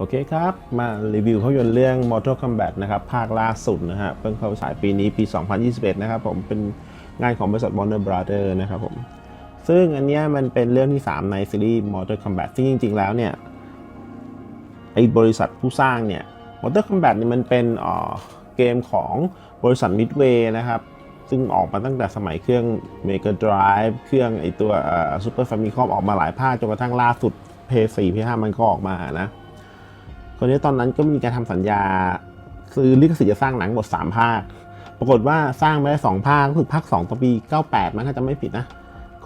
โอเคครับ มารีวิวภาพยนตร์เรื่อง Mortal Kombat นะครับ ภาคล่าสุดนะฮะ เพิ่งเข้าฉายปีนี้ปี 2021 นะครับผม เป็นงานของบริษัท Warner Brothers นะครับผม ซึ่งอันเนี้ยมันเป็นเรื่องที่ 3 ในซีรีส์ Mortal Kombat ซึ่งจริง ๆ แล้วเนี่ย ไอ้บริษัทผู้สร้างเนี่ย Mortal Kombat เนี่ยมันเป็นเกมของบริษัท Midway นะครับ ซึ่งออกมาตั้งแต่สมัยเครื่อง Mega Drive เครื่องไอตัว Super Famicom ออกมาหลายภาคจนกระทั่งล่าสุด PS4 PS5 มันก็ออกมานะ คนนี้ตอนนั้นก็มีการทำสัญญา ซื้อลิขสิทธิ์จะสร้างหนังหมด3ภาค ปรากฏว่าสร้างไปได้2ภาคก็คือภาค2ตอนปี 98 มันถ้าจะไม่ผิดนะ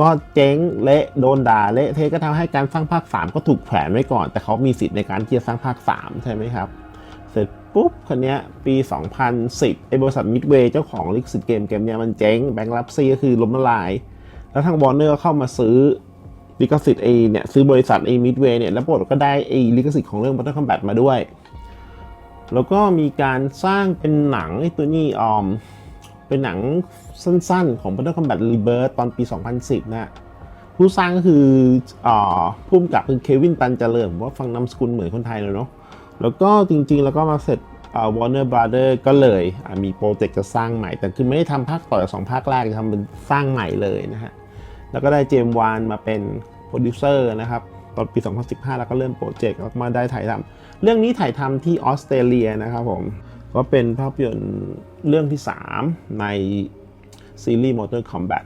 ก็เจ๊งเละโดนด่าเละเทก็ทำให้การสร้างภาค 3 ก็ถูกแขวนไว้ก่อน แต่เขามีสิทธิ์ในการที่จะสร้างภาค 3 ใช่ไหมครับ เสร็จปุ๊บคนนี้ปี 2010ไอ้บริษัทมิดเวย์เจ้าของลิขสิทธิ์เกมเกมเนี้ยมันเจ๊งแบงก์รับซีก็คือล้มละลาย แล้วทางวอร์เนอร์เข้ามาซื้อ ลิขสิทธิ์ไอเนี่ยซื้อบริษัทไอมิดเวย์เนี่ยแล้วปรากฏก็ได้ไอลิขสิทธิ์ของเรื่อง Mortal Kombat มาด้วย แล้วก็มีการสร้างเป็นหนังไอ้ตัวนี้ออมเป็นหนังสั้นๆ ของ Mortal Kombat Rebirth ตอนปี 2010 นะผู้สร้างก็คืออ่าผู้กำกับคือเควินตันเจริญผมว่าฟังนามสกุลเหมือนคนไทยเลยเนาะแล้วก็จริงๆ แล้วก็มาเสร็จอ่า Warner Brother ก็เลยอ่ามีโปรเจกต์จะสร้างใหม่ แต่คือไม่ได้ทำภาคต่อจากสองภาคแรกจะทำเป็นสร้างใหม่เลยนะฮะ แล้วก็ได้เจมวานมาเป็นโปรดิวเซอร์นะครับตอนปี 2015 แล้วก็เริ่มโปรเจกต์แล้วก็มาได้ถ่ายทำเรื่องนี้ถ่ายทำที่ออสเตรเลียนะครับผมก็เป็นภาพยนตร์เรื่องที่ 3 ในซีรีส์ Mortal Kombat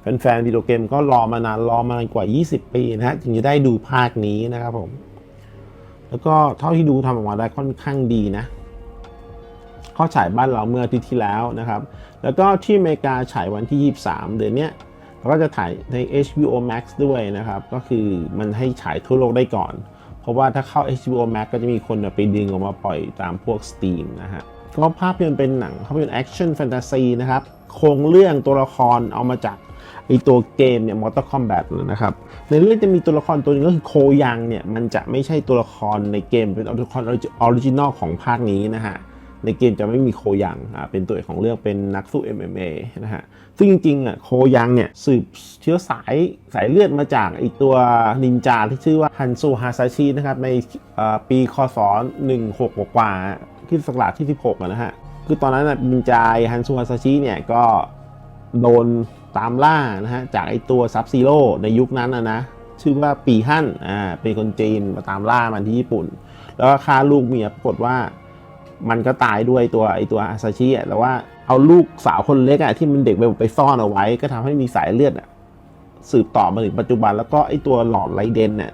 แฟนๆวิดีโอเกมก็รอมานานรอมานานกว่า 20 ปีนะฮะถึงจะได้ดูภาคนี้นะครับผม แล้วก็เท่าที่ดูทำออกมาได้ค่อนข้างดีนะเข้าฉายบ้านเราเมื่ออาทิตย์ที่แล้วนะครับ แล้วก็ที่อเมริกาฉายวันที่ 23 เดือนเนี้ย แล้วก็จะถ่ายใน HBO Max ด้วยนะครับ ก็คือมันให้ฉายทั่วโลกได้ก่อน เพราะว่าถ้าเข้า HBO Max ก็จะมีคนไปดึงออกมาปล่อยตามพวก Steam นะฮะก็ภาพยนตร์เป็นหนังภาพยนตร์แอคชั่นแฟนตาซีนะครับโครงเรื่องตัวละครเอามาจากไอตัวเกมเนี่ย Mortal Kombat นะครับ ในเรื่องจะมีตัวละครตัวหนึงก็คือโคยังเนี่ย มันจะไม่ใช่ตัวละครในเกมเป็นตัวละครออริจินอลของภาคนี้นะฮะ ในเกมจะไม่มีโคยังอ่าเป็นตัวเอกของเรื่องเป็นนักสู้ MMA นะฮะซึ่งจริงๆอะโคยังเนี่ยสืบเชื้อสายสายเลือดมาจากไอตัวนินจาที่ชื่อว่าฮันซูฮาซาชินะครับในปีคศ16กว่าๆที่ศักราชที่ 16นะฮะคือตอนนั้นน่ะนินจาฮันซูฮาซาชิเนี่ยก็โดนตามล่านะฮะจากไอตัวซับซีโร่ในยุคนั้นนะนะชื่อว่าปีฮั่นอ่าเป็นคนจีนมาตามล่ามันที่ญี่ปุ่น แล้วก็ฆ่าลูกเมียปรากฏว่า มันก็ตายด้วยตัวไอตัวอาซาชิอะแต่ว่าเอาลูกสาวคนเล็กอะที่มันเด็กไปไปซ่อนเอาไว้ ก็ทำให้มีสายเลือดอะสืบต่อมาถึงปัจจุบันแล้วก็ไอตัวหลอดไรเดนเนี่ย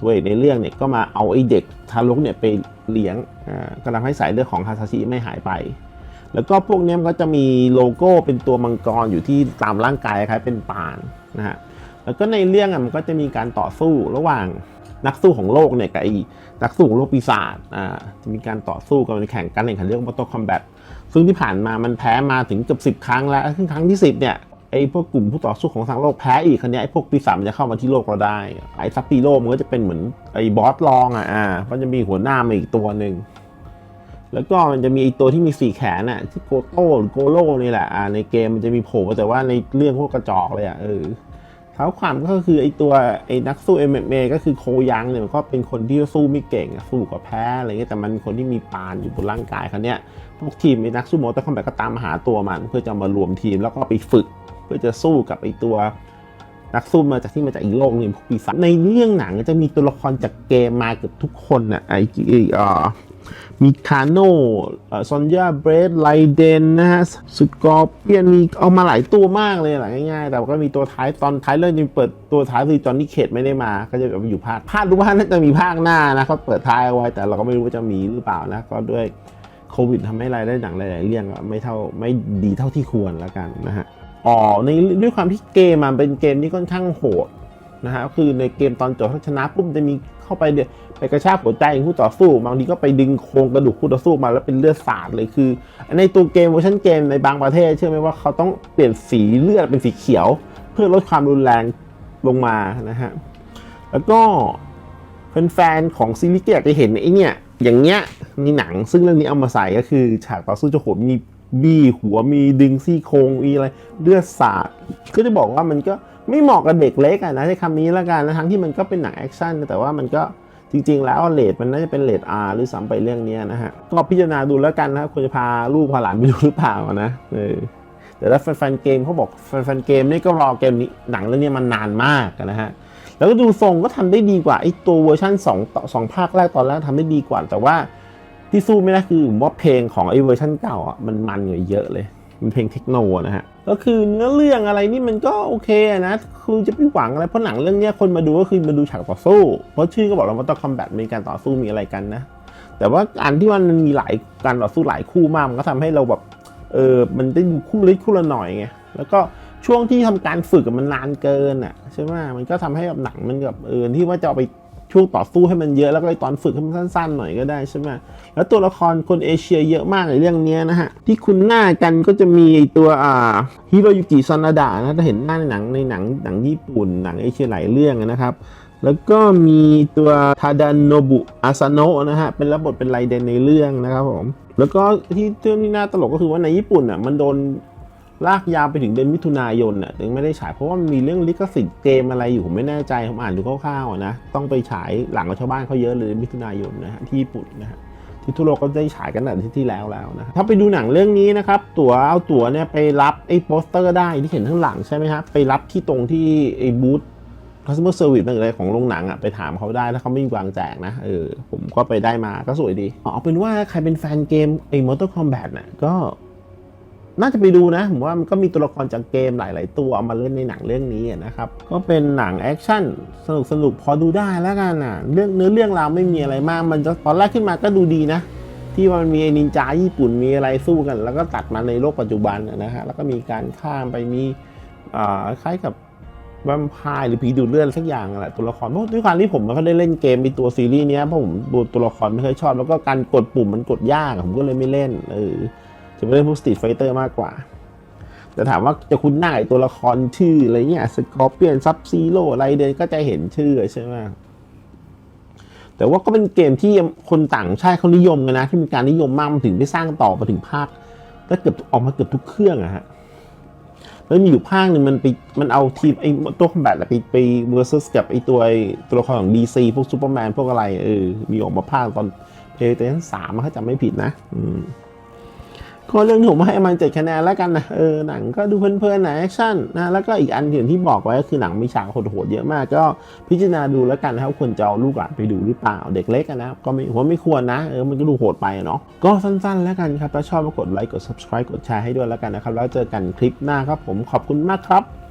ตัวเอกในเรื่องเนี่ยก็มาเอาไอเด็กทารกเนี่ยไปเลี้ยงอ่าก็ทำให้สายเลือดของฮาซาชิไม่หายไป แล้วก็พวกเนี้ยมันก็จะมีโลโก้เป็นตัวมังกรอยู่ที่ตามร่างกายคล้ายเป็นปานนะฮะ แล้วก็ในเรื่องอะมันก็จะมีการต่อสู้ระหว่างนักสู้ของโลกเนี่ยกับไอนักสู้ของโลกปีศาจอ่าจะมีการต่อสู้กันแข่งกันแข่งขันเรื่อง Mortal Kombat ซึ่งที่ผ่านมามันแพ้มาถึงเกือบสิบครั้งแล้วซึ่งครั้งที่10เนี่ยไอ้พวกกลุ่มผู้ต่อสู้ของทางโลกแพ้อีกคันนี้ยไอ้พวกปีศาจมันจะเข้ามาที่โลกเราได้ไอ้ซับปีโลมันก็จะเป็นเหมือนไอ้บอสรองอะอ่ามันจะมีหัวหน้ามาอีกตัวหนึ่งแล้วก็มันจะมีไอ้ตัวที่มีสี่แขนอะที่โกโต้หรือโกโลนี่แหละอ่าในเกมมันจะมีโผล่แต่ว่าในเรื่องพวกกระจอกเลยอะเออ เท้าความก็คือไอตัวไอนักสู้ MMA ก็คือโคยังเนี่ยมันก็เป็นคนที่สู้ไม่เก่งสู้กับแพ้อะไรเงี้ยแต่มันคนที่มีปานอยู่บนร่างกายเขาเนี่ยพวกทีมไอนักสู้โมอเตอร์คอมแบทก็ตามมาหาตัวมัน เพื่อจะมารวมทีมแล้วก็ไปฝึก เพื่อจะสู้กับไอตัวนักสู้มาจากที่มาจากอีกโลกหนึงพวกปีศาจในเรื่องหนังจะมีตัวละครจากเกมมาเกือบทุกคนนะไอไอ้เออ มีคาโน่ซอนยาเบรดไลเดนนะฮะสกอร์เปียนมีเอามาหลายตัวมากเลยหลังง่ายๆ แต่ก็มีตัวท้ายตอนท้ายเรื่องยังเปิดตัวท้ายคือจอห์นนี่เคทไม่ได้มา ก็จะแบบอยู่ภาคภาครู้ว่าน่าจะมีภาคหน้านะเขาเปิดท้ายเอาไว้ แต่เราก็ไม่รู้ว่าจะมีหรือเปล่านะก็ด้วยโควิดทำให้รายได้หนังหลาย ๆ เรื่องก็ไม่เท่าไม่ดีเท่าที่ควรแล้วกันนะฮะอ๋อในด้วยความที่เกมมันเป็นเกมที่ค่อนข้างโหด นะฮะคือในเกมตอนจบถ้าชนะปุ๊บจะมีเข้าไปเดี๋ยไปกระชากหัวใจของคู่ต่อสู้ บางทีก็ไปดึงโครงกระดูกคู่ต่อสู้มาแล้วเป็นเลือดสาดเลยคือ ในตัวเกมเวอร์ชันเกมในบางประเทศเชื่อไหมว่าเขาต้องเปลี่ยนสีเลือดเป็นสีเขียว เพื่อลดความรุนแรงลงมานะฮะแล้วก็แฟนๆของซีรีส์ก็อยากจะเห็นไอ้เนี่ยอย่างเงี้ยในหนังซึ่งเรื่องนี้เอามาใส่ก็คือฉากต่อสู้จะโหดมีบี้หัวมีดึงซี่โครงมีอะไรเลือดสาดก็จะบอกว่ามันก็ ไม่เหมาะกับเด็กเล็กอะนะใช้คำนี้แล้วกันนะทั้งที่มันก็เป็นหนังแอคชั่นแต่ว่ามันก็จริง ๆ แล้วเลทมันน่าจะเป็นเลท R หรือซ้ำไปเรื่องเนี้ยนะฮะก็พิจารณาดูแล้วกันนะควรจะพาลูกพาหลานไปดูหรือเปล่านะเออแต่ถ้าแฟนๆเกมเขาบอกแฟนๆเกมนี่ก็รอเกมนี้หนังเรื่องนี้มันนานมากนะฮะแล้วก็ดูทรงก็ทำได้ดีกว่าไอ้ตัวเวอร์ชัน2ต่อสองภาคแรกตอนแรกทำได้ดีกว่า แต่ว่าที่สู้ไม่ได้คือผมว่าเพลงของไอ้เวอร์ชันเก่าอะมันมันกว่าเยอะเลย มันเพลงเทคโนนะฮะ ก็คือเนื้อเรื่องอะไรนี่มันก็โอเคนะ คือจะไปหวังอะไร เพราะหนังเรื่องนี้คนมาดูก็คือมาดูฉากต่อสู้ เพราะชื่อก็บอกแล้วว่าต้องคอมแบทมีการต่อสู้มีอะไรกันนะ แต่ว่าอันที่มันมีหลายการต่อสู้หลายคู่มากมันก็ทำให้เราแบบเออมันได้ดูคู่เล็กคู่ละหน่อยไง แล้วก็ช่วงที่ทำการฝึกมันนานเกินอะใช่ไหมมันก็ทำให้แบบหนังมันแบบเออที่ว่าจะเอาไป ช่วงต่อสู้ให้มันเยอะแล้วก็ตอนฝึกให้มันสั้นๆหน่อยก็ได้ใช่ไหมแล้วตัวละครคนเอเชียเยอะมากในเรื่องนี้นะฮะ ที่คุณหน้ากันก็จะมีตัวอ่าฮิโรยุกิซานาดะนะถ้าเห็นหน้าในหนังในหนังหนังญี่ปุ่นหนังเอเชียหลายเรื่องนะครับแล้วก็มีตัวทาดานโนบุอาซาโนะนะฮะ เป็นรับบทเป็นไรเดนในเรื่องนะครับผม แล้วก็ที่เรื่องที่น่าตลกก็คือว่าในญี่ปุ่นอะมันโดน ลากยาวไปถึงเดือนมิถุนายนอะถึงไม่ได้ฉายเพราะว่ามันมีเรื่องลิขสิทธิ์เกมอะไรอยู่ผมไม่แน่ใจผมอ่านดูคร่าวๆนะต้องไปฉายหลังกับชาวบ้านเขาเยอะเลยมิถุนายนนะฮะที่ญี่ปุ่นนะฮะที่ทั่วโลกก็ได้ฉายกันตั้งแต่ที่แล้วแล้วนะถ้าไปดูหนังเรื่องนี้นะครับ ตั๋วเอาตั๋วเนี่ยไปรับไอ้โปสเตอร์ได้ที่เห็นข้างหลังใช่ไหมครับไปรับที่ตรงที่ไอ้บูธ customer service อะไรของโรงหนังอะไปถามเขาได้ถ้าเขาไม่มีวางแจกนะเออผมก็ไปได้มาก็สวยดีเอาเป็นว่าใครเป็นแฟนเกมไอ้ Mortal Kombat น่ะก็ น่าจะไปดูนะ ผมว่ามันก็มีตัวละครจากเกมหลาย ๆ ตัวเอามาเล่นในหนังเรื่องนี้นะครับ ก็เป็นหนังแอคชั่นสนุกสนุกพอดูได้แล้วกันอะเรื่องเนื้อเรื่องราวไม่มีอะไรมาก มันจะตอนแรกขึ้นมาก็ดูดีนะ ที่ว่ามันมีนินจาญี่ปุ่นมีอะไรสู้กัน แล้วก็ตัดมาในโลกปัจจุบันนะฮะแล้วก็มีการข้ามไปมีคล้ายกับแวมไพร์หรือผีดูดเลือดสักอย่างแหละตัวละครเพราะด้วยความที่ผมไม่ค่อยได้เล่นเกมในตัวซีรีส์เนี้ยเพราะผมดูตัวละครไม่เคยชอบ แล้วก็การกดปุ่มมันกดยากผมก็เลยไม่เล่นเออ จะไปเล่นพวกสตรีทไฟเตอร์มากกว่า แต่ถามว่าจะคุ้นหน้าไอตัวละครชื่ออะไรเงี้ยสกอร์เปียนซับซีโร่อะไรเดนก็จะเห็นชื่อใช่ไหมแต่ว่าก็เป็นเกมที่คนต่างชาติเขานิยมกันนะ ที่มีการนิยมมากมันถึงได้สร้างต่อมาถึงภาคแล้วเกือบออกมาเกือบทุกเครื่องอะฮะแล้วมีอยู่ภาคหนึ่งมันไปมันเอาทีมไอ้ตัวคอมแบทไปไปเวอร์ซัสกับไอ้ตัวตัวละครของ DC พวกซูเปอร์แมนพวกอะไรเออมีออกมาภาคตอนเพลย์ t ตนสามถ้าจำไม่ผิดนะ อืม ก็เรื่องที่ผมให้มันเจ็ดคะแนนแล้วกันนะเออหนังก็ดูเพลินๆหนังแอคชั่นนะแล้วก็อีกอันอย่างที่บอกไว้ก็คือหนังมีฉากโหดๆเยอะมาก ก็พิจารณาดูแล้วกันนะครับควรจะเอาลูกหลานไปดูหรือเปล่าเด็กเล็กอะนะก็ไม่ผมว่าไม่ควรนะเออมันก็ดูโหดไปเนาะก็สั้นๆ แล้วกันครับถ้าชอบก็กดไลค์กด subscribe กดแชร์ให้ด้วยแล้วกันนะครับแล้วเจอกันคลิปหน้าครับผมขอบคุณมากครับ